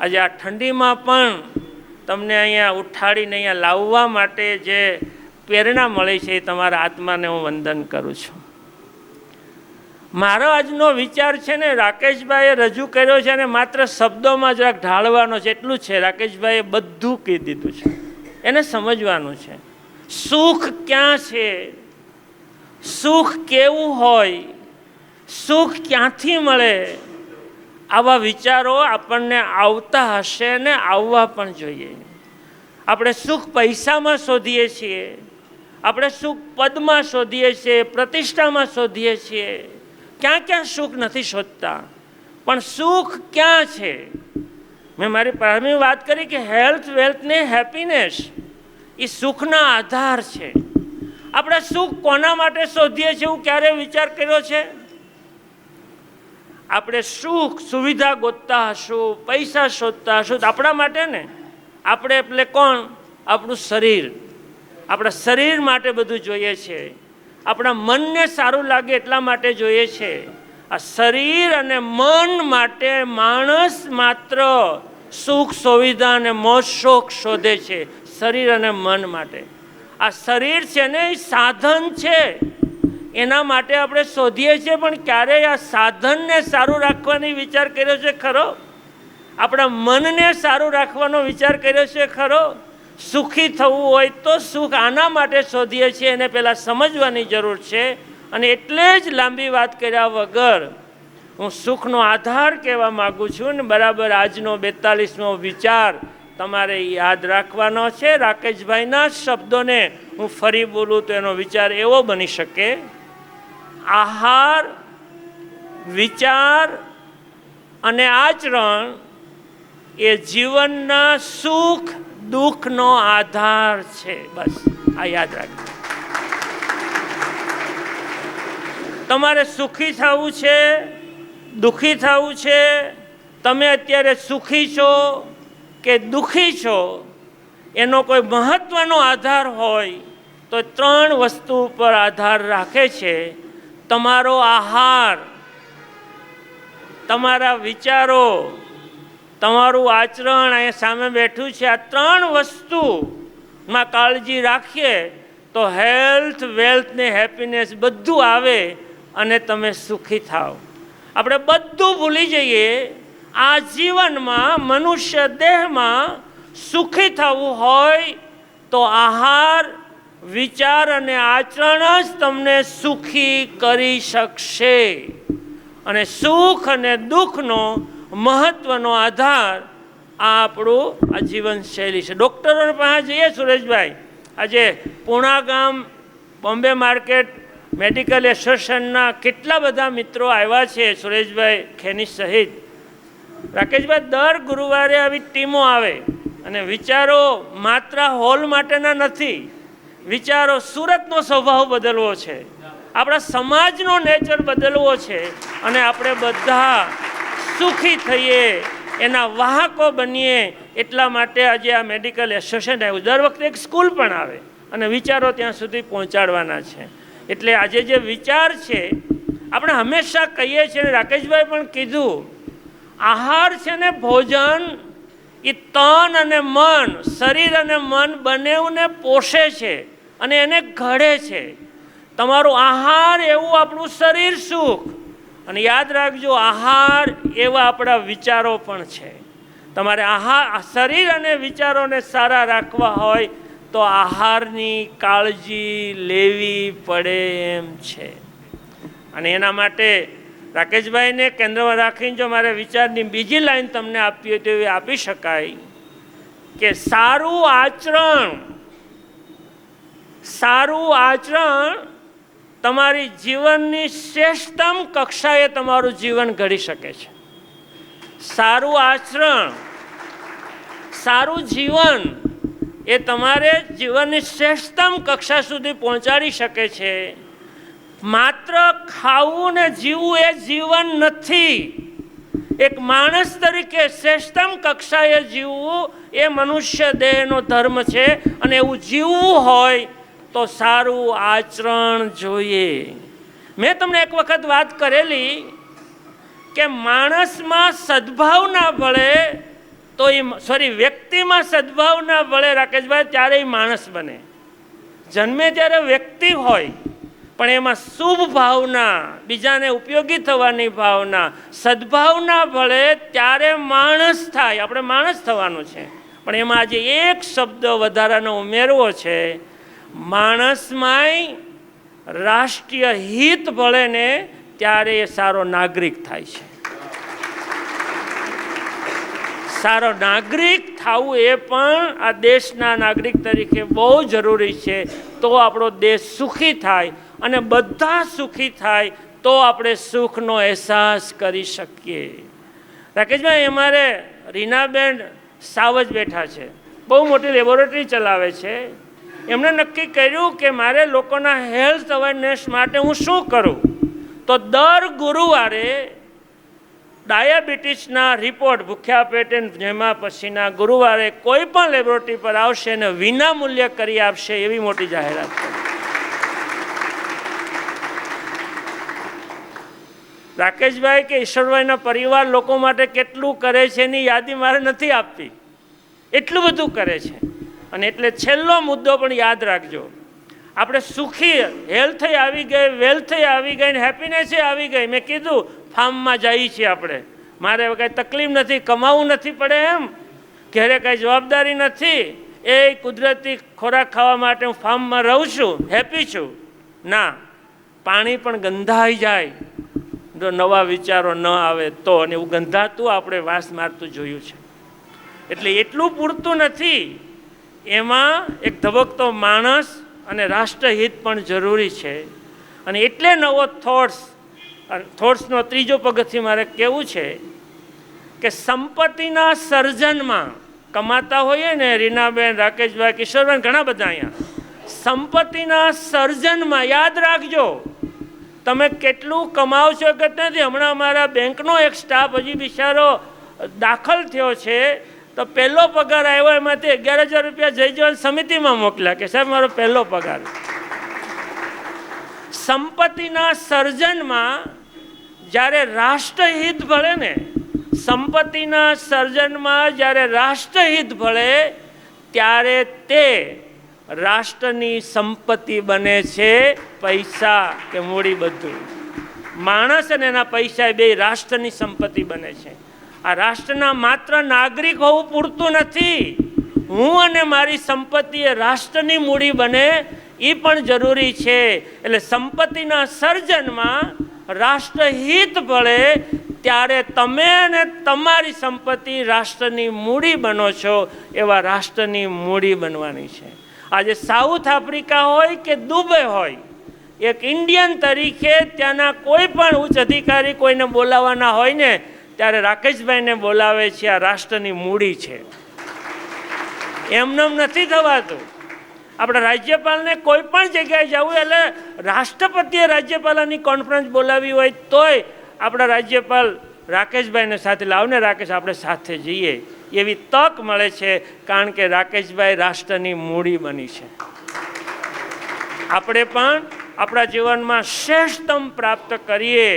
આજે આ ઠંડીમાં પણ તમને અહીંયા ઉઠાડીને અહીંયા લાવવા માટે જે પ્રેરણા મળી છે એ તમારા આત્માને હું વંદન કરું છું. મારો આજનો વિચાર છે ને રાકેશભાઈએ રજૂ કર્યો છે અને માત્ર શબ્દોમાં જરાક ઢાળવાનો છે, એટલું છે. રાકેશભાઈએ બધું કહી દીધું છે. એને સમજવાનું છે. સુખ ક્યાં છે? સુખ કેવું હોય? સુખ ક્યાંથી મળે? આવા વિચારો આપણને આવતા હશે ને આવવા પણ જોઈએ. આપણે સુખ પૈસામાં શોધીએ છીએ, આપણે સુખ પદમાં શોધીએ છીએ, પ્રતિષ્ઠામાં શોધીએ છીએ. ક્યાં ક્યાં સુખ નથી શોધતા? પણ સુખ ક્યાં છે? મેં મારી પ્રારંભિક વાત કરી કે હેલ્થ વેલ્થ ને હેપીનેસ એ સુખના આધાર છે. આપણે સુખ કોના માટે શોધીએ છીએ? એવું ક્યારે વિચાર કર્યો છે? આપણે સુખ સુવિધા ગોતતા હશું, પૈસા શોધતા હશું આપણા માટે ને? આપણે એટલે કોણ? આપણું શરીર. આપણા શરીર માટે બધું જોઈએ છે. આપણા મનને સારું લાગે એટલા માટે જોઈએ છે. આ શરીર અને મન માટે માણસ માત્ર સુખ, સુવિધા અને મોજ, શોખ શોધે છે, શરીર અને મન માટે. આ શરીર છે ને, એ સાધન છે. એના માટે આપણે શોધીએ છીએ, પણ ક્યારેય આ સાધનને સારું રાખવાની વિચાર કર્યો છે ખરો? આપણા મનને સારું રાખવાનો વિચાર કર્યો છે ખરો? સુખી થવું હોય તો સુખ આના માટે શોધીએ છીએ, એને પહેલાં સમજવાની જરૂર છે. અને એટલે જ લાંબી વાત કર્યા વગર હું સુખનો આધાર કહેવા માગું છું. ને બરાબર આજનો બેતાલીસમો વિચાર તમારે યાદ રાખવાનો છે. રાકેશભાઈના શબ્દોને હું ફરી બોલું તો એનો વિચાર એવો બની શકે. આહાર, વિચાર અને આચરણ એ જીવનના સુખ, દુઃખનો આધાર છે. બસ, આ યાદ રાખજો. તમારે સુખી થવું છે, દુઃખી થવું છે, તમે અત્યારે સુખી છો કે દુઃખી છો, એનો કોઈ મહત્વનો આધાર હોય તો ત્રણ વસ્તુ ઉપર આધાર રાખે છે. તમારો આહાર, તમારા વિચારો, તમારું આચરણ, અહીંયા સામે બેઠું છે આ ત્રણ વસ્તુમાં કાળજી રાખીએ તો હેલ્થ, વેલ્થ ને હેપીનેસ બધું આવે અને તમે સુખી થાવ. આપણે બધું ભૂલી જઈએ, આ જીવનમાં મનુષ્ય દેહમાં સુખી થવું હોય તો આહાર વિચાર અને આચરણ જ તમને સુખી કરી શકશે. અને સુખ અને દુઃખનો મહત્વનો આધાર આ આપણું આ જીવનશૈલી છે. ડૉક્ટરો પાસે જઈએ સુરેશભાઈ. આજે પૂણા ગામ, બોમ્બે માર્કેટ, મેડિકલ એસોસિએશનના કેટલા બધા મિત્રો આવ્યા છે સુરેશભાઈ ખેની સહિત. રાકેશભાઈ, દર ગુરુવારે આવી ટીમો આવે અને વિચારો માત્ર હોલ માટેના નથી. વિચારો સુરતનો સ્વભાવ બદલવો છે. આપણા સમાજનો નેચર બદલવો છે અને આપણે બધા સુખી થઈએ, એના વાહકો બનીએ એટલા માટે આજે આ મેડિકલ એસોસિએશન આવ્યું. દર વખતે એક સ્કૂલ પણ આવે અને વિચારો ત્યાં સુધી પહોંચાડવાના છે. એટલે આજે જે વિચાર છે, આપણે હંમેશા કહીએ છીએ રાકેશભાઈ પણ કીધું, આહાર છે ને ભોજન એ તન અને મન, શરીર અને મન બંનેઓને પોષે છે અને એને ઘડે છે. તમારું આહાર એવું આપણું શરીર સુખ. અને યાદ રાખજો, આહાર એવા આપણા વિચારો પણ છે. તમારે આહાર શરીર અને વિચારોને સારા રાખવા હોય તો આહારની કાળજી લેવી પડે એમ છે. અને એના માટે રાકેશભાઈને કેન્દ્રમાં રાખીને જો મારે વિચારની બીજી લાઈન તમને આપવી હોય તો એ આપી શકાય કે સારું આચરણ સારું આચરણ તમારી જીવનની શ્રેષ્ઠતમ કક્ષાએ તમારું જીવન ઘડી શકે છે. સારું આચરણ, સારું જીવન એ તમારે જીવનની શ્રેષ્ઠતમ કક્ષા સુધી પહોંચાડી શકે છે. માત્ર ખાવું ને જીવવું એ જીવન નથી. એક માણસ તરીકે શ્રેષ્ઠમ કક્ષાએ જીવવું એ મનુષ્ય દેહનો ધર્મ છે અને એવું જીવવું હોય તો સારું આચરણ જોઈએ. મેં તમને એક વખત વાત કરેલી કે માણસમાં સદભાવ ના ભળે તો એ સોરી વ્યક્તિમાં સદભાવના ભળે રાકેશભાઈ, ત્યારે એ માણસ બને. જન્મે જ્યારે વ્યક્તિ હોય. પણ એમાં શુભ ભાવના, બીજાને ઉપયોગી થવાની ભાવના, સદભાવના ભળે ત્યારે માણસ થાય. આપણે માણસ થવાનું છે. પણ એમાં આજે એક શબ્દ વધારાનો ઉમેરવો છે. માણસમાંય રાષ્ટ્રીય હિત ભળે ને ત્યારે એ સારો નાગરિક થાય છે. સારો નાગરિક થવું એ પણ આ દેશના નાગરિક તરીકે બહુ જરૂરી છે. તો આપણો દેશ સુખી થાય. અને બધા સુખી થાય તો આપણે સુખનો અહેસાસ કરી શકીએ. રાકેશભાઈ, અમારે રીનાબેન સાવજ બેઠા છે. બહુ મોટી લેબોરેટરી ચલાવે છે. એમણે નક્કી કર્યું કે મારે લોકોના હેલ્થ અવેરનેસ માટે હું શું કરું? તો દર ગુરુવારે ડાયાબિટીસના રિપોર્ટ ભૂખ્યા પેટે જેમાં પછીના ગુરુવારે કોઈ પણ લેબોરેટરી પર આવશે અને વિના મૂલ્ય કરી આપશે એવી મોટી જાહેરાત કરી. રાકેશભાઈ કે ઈશ્વરભાઈના પરિવાર લોકો માટે કેટલું કરે છે એની યાદી મારે નથી આપવી. એટલું બધું કરે છે. અને એટલે છેલ્લો મુદ્દો પણ યાદ રાખજો. આપણે સુખી હેલ્થ આવી ગઈ વેલ્થ આવી ગઈ ને હેપીનેસ આવી ગઈ. મેં કીધું, ફાર્મમાં જઈએ છીએ આપણે. મારે કાંઈ તકલીફ નથી, કમાવું નથી પડે એમ. ઘરે કાંઈ જવાબદારી નથી. એ કુદરતી ખોરાક ખાવા માટે હું ફાર્મમાં રહું છું હેપી છું. ના, પાણી પણ ગંધાઈ જાય. નવા વિચારો ન આવે તો અને એવું ગંધાતું આપણે વાસ મારતું જોયું છે. એટલે એટલું પૂરતું નથી. એમાં એક ધબકતો માણસ અને રાષ્ટ્રહિત પણ જરૂરી છે. અને એટલે નવો થોટ્સ થોટ્સનો ત્રીજો પગથિયું મારે કહેવું છે કે સંપત્તિના સર્જનમાં કમાતા હોઈએ ને રીનાબેન, રાકેશભાઈ, કિશોરબેન, ઘણા બધા અહીંયા. સંપત્તિના સર્જનમાં યાદ રાખજો. તમે કેટલું કમાવ છો કે નથી? હમણાં અમારા બેંકનો એક સ્ટાફ હજી બિચારો દાખલ થયો છે. તો પહેલો પગાર આવ્યો એમાંથી અગિયાર હજાર રૂપિયા જઈ જવાન સમિતિમાં મોકલ્યા કે સાહેબ, મારો પહેલો પગાર. સંપત્તિના સર્જનમાં જ્યારે રાષ્ટ્રહિત ભળે ને, સંપત્તિના સર્જનમાં જ્યારે રાષ્ટ્રહિત ભળે, ત્યારે તે રાષ્ટ્રની સંપત્તિ બને છે પૈસા કે મૂડી બધું. માણસ અને એના પૈસા બે રાષ્ટ્રની સંપત્તિ બને છે. આ રાષ્ટ્રના માત્ર નાગરિક હોવું પૂરતું નથી. હું અને મારી સંપત્તિ એ રાષ્ટ્રની મૂડી બને એ પણ જરૂરી છે. એટલે સંપત્તિના સર્જનમાં રાષ્ટ્રહિત ભળે ત્યારે તમે અને તમારી સંપત્તિ રાષ્ટ્રની મૂડી બનો છો, એવા રાષ્ટ્રની મૂડી બનવાની છે. આજે સાઉથ આફ્રિકા હોય કે દુબઈ હોય, એક ઇન્ડિયન તરીકે ત્યાંના કોઈ પણ ઉચ્ચ અધિકારી કોઈને બોલાવવાના હોય ને, ત્યારે રાકેશભાઈને બોલાવે છે, આ રાષ્ટ્રની મૂડી છે. એમનેમ નથી થવાતું. આપણા રાજ્યપાલને કોઈ પણ જગ્યાએ જવું એટલે રાષ્ટ્રપતિએ રાજ્યપાલની કોન્ફરન્સ બોલાવી હોય, તોય આપણા રાજ્યપાલ રાકેશભાઈને સાથે લાવને, રાકેશ, આપણે સાથે જઈએ. એવી તક મળે છે, કારણ કે રાકેશભાઈ રાષ્ટ્રની મૂડી બની છે. આપણે પણ આપણા જીવનમાં શ્રેષ્ઠતમ પ્રાપ્ત કરીએ.